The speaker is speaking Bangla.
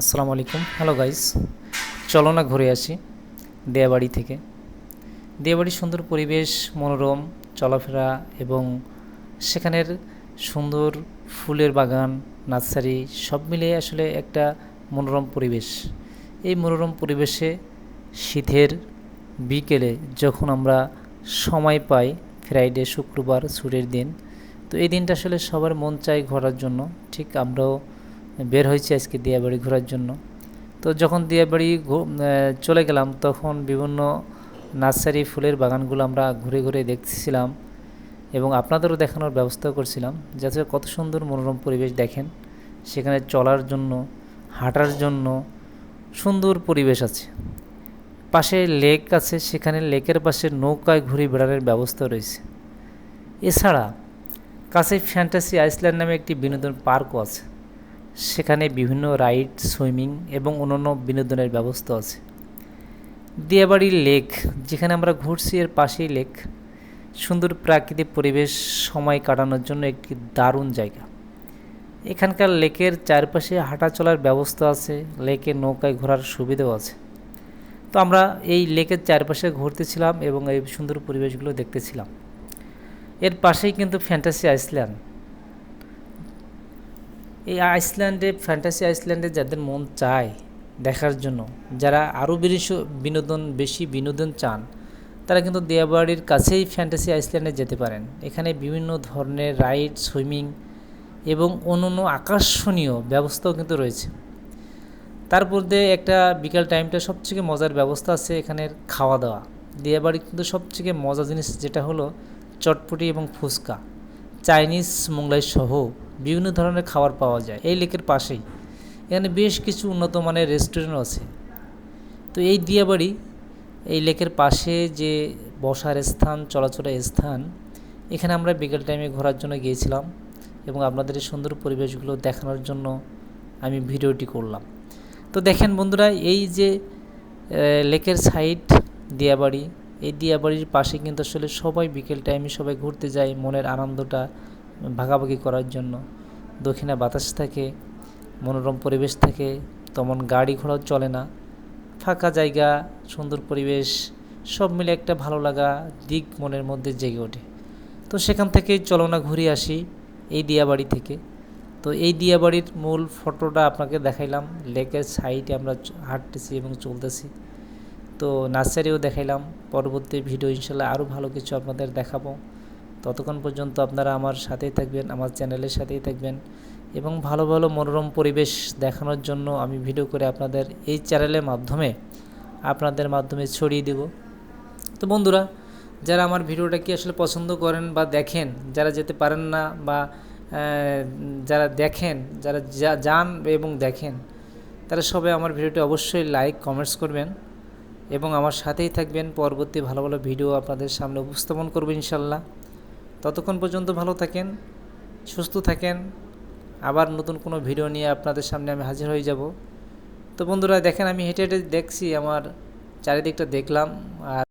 আসসালামু আলাইকুম। হ্যালো গাইস চলো না ঘুরে আসি দেয়াবাড়ি থেকে। দেয়াবাড়ির সুন্দর পরিবেশ, মনোরম চলাফেরা এবং সেখানের সুন্দর ফুলের বাগান, নার্সারি সব মিলিয়ে আসলে একটা মনোরম পরিবেশ। এই মনোরম পরিবেশে শীতের বিকেলে যখন আমরা সময় পাই ফ্রাইডে শুক্রবার, ছুটির দিন, তো এই দিনটা আসলে সবার মন চাই ঘোরার জন্য। ঠিক আমরাও বের হয়েছি আজকে দিয়াবাড়ি ঘোরার জন্য। তো যখন দিয়াবাড়ি চলে গেলাম, তখন বিভিন্ন নার্সারি ফুলের বাগানগুলো আমরা ঘুরে ঘুরে দেখছিলাম এবং আপনাদেরও দেখানোর ব্যবস্থা করছিলাম, যাতে কত সুন্দর মনোরম পরিবেশ দেখেন। সেখানে চলার জন্য, হাঁটার জন্য সুন্দর পরিবেশ আছে। পাশে লেক আছে, সেখানে লেকের পাশে নৌকায় ঘুরে বেড়ানোর ব্যবস্থা রয়েছে। এছাড়া কাছে ফ্যান্টাসি আইসল্যান্ড নামে একটি বিনোদন পার্কও আছে। সেখানে বিভিন্ন রাইড, সুইমিং এবং অন্যান্য বিনোদনের ব্যবস্থা আছে। দিয়াবাড়ি লেক, যেখানে আমরা ঘুরছি, এর পাশেই লেক। সুন্দর প্রাকৃতিক পরিবেশ, সময় কাটানোর জন্য একটি দারুণ জায়গা। এখানকার লেকের চারপাশে হাঁটা চলার ব্যবস্থা আছে, লেকে নৌকায় ঘোরার সুবিধাও আছে। তো আমরা এই লেকের চারপাশে ঘুরতেছিলাম এবং এই সুন্দর পরিবেশগুলো দেখতেছিলাম। এর পাশেই কিন্তু ফ্যান্টাসি আইসল্যান্ড। এই আইসল্যান্ডে, ফ্যান্টাসি আইসল্যান্ডে যাদের মন চায় দেখার জন্য, যারা আরও বেশি বিনোদন বেশি বিনোদন চান, তারা কিন্তু দিয়াবাড়ির কাছেই ফ্যান্টাসি আইসল্যান্ডে যেতে পারেন। এখানে বিভিন্ন ধরনের রাইড, সুইমিং এবং অন্যান্য আকর্ষণীয় ব্যবস্থাও কিন্তু রয়েছে। তারপর দিয়ে একটা বিকাল টাইমটা সবথেকে মজার ব্যবস্থা আছে এখানের খাওয়া দাওয়া দিয়াবাড়ি কিন্তু সবথেকে মজা জিনিস যেটা হলো চটপটি এবং ফুচকা। চাইনিজ মোংলাই সহ বিভিন্ন ধরনের খাবার পাওয়া যায় এই লেকের পাশেই। এখানে বেশ কিছু উন্নত মানের রেস্টুরেন্টও আছে। তো এই দিয়াবাড়ি, এই লেকের পাশে যে বসার স্থান, চলাচলের স্থান, এখানে আমরা বিকেল টাইমে ঘোরার জন্য গিয়েছিলাম এবং আপনাদের এই সুন্দর পরিবেশগুলো দেখানোর জন্য আমি ভিডিওটি করলাম। তো দেখেন বন্ধুরা, এই যে লেকের সাইড দিয়াবাড়ি, এই দিয়াবাড়ির পাশে কিন্তু আসলে সবাই বিকেল টাইমে সবাই ঘুরতে যায়, মনের আনন্দটা ভাগাভাগি করার জন্য। দক্ষিণা বাতাস থাকে, মনোরম পরিবেশ থাকে, তেমন গাড়ি ঘোড়াও চলে না। ফাঁকা জায়গা, সুন্দর পরিবেশ, সব মিলে একটা ভালো লাগা, দিক মনের মধ্যে জেগে ওঠে। তো সেখান থেকে চলো না ঘুরে আসি এই দিয়াবাড়ি থেকে। তো এই দিয়াবাড়ির মূল ফটোটা আপনাকে দেখাইলাম, লেকের সাইডে আমরা হাঁটতেছি এবং চলতেছি। তো নার্সারিও দেখাইলাম, পরবর্তী ভিডিও ইনশাল্লাহ আরও ভালো কিছু আপনাদের দেখাবো। ততক্ষণ পর্যন্ত আপনারা আমার সাথেই থাকবেন, আমার চ্যানেলের সাথেই থাকবেন এবং ভালো ভালো মনোরম পরিবেশ দেখানোর জন্য আমি ভিডিও করে আপনাদের এই চ্যানেলের মাধ্যমে আপনাদের মাধ্যমে ছড়িয়ে দেব। তো বন্ধুরা, যারা আমার ভিডিওটা কি আসলে পছন্দ করেন বা দেখেন, যারা যেতে পারেন না বা যারা দেখেন, যারা যান এবং দেখেন, তারা সবাই আমার ভিডিওটি অবশ্যই লাইক কমেন্টস করবেন এবং আমার সাথেই থাকবেন। পরবর্তী ভালো ভালো ভিডিও আপনাদের সামনে উপস্থাপন করব ইনশাল্লাহ। ততক্ষণ পর্যন্ত ভালো থাকেন, সুস্থ থাকেন। আবার নতুন কোনো ভিডিও নিয়ে আপনাদের সামনে আমি হাজির হয়ে যাব। তো বন্ধুরা, দেখেন আমি হেঁটে হেঁটে দেখছি, আমার চারিদিকটা দেখলাম আর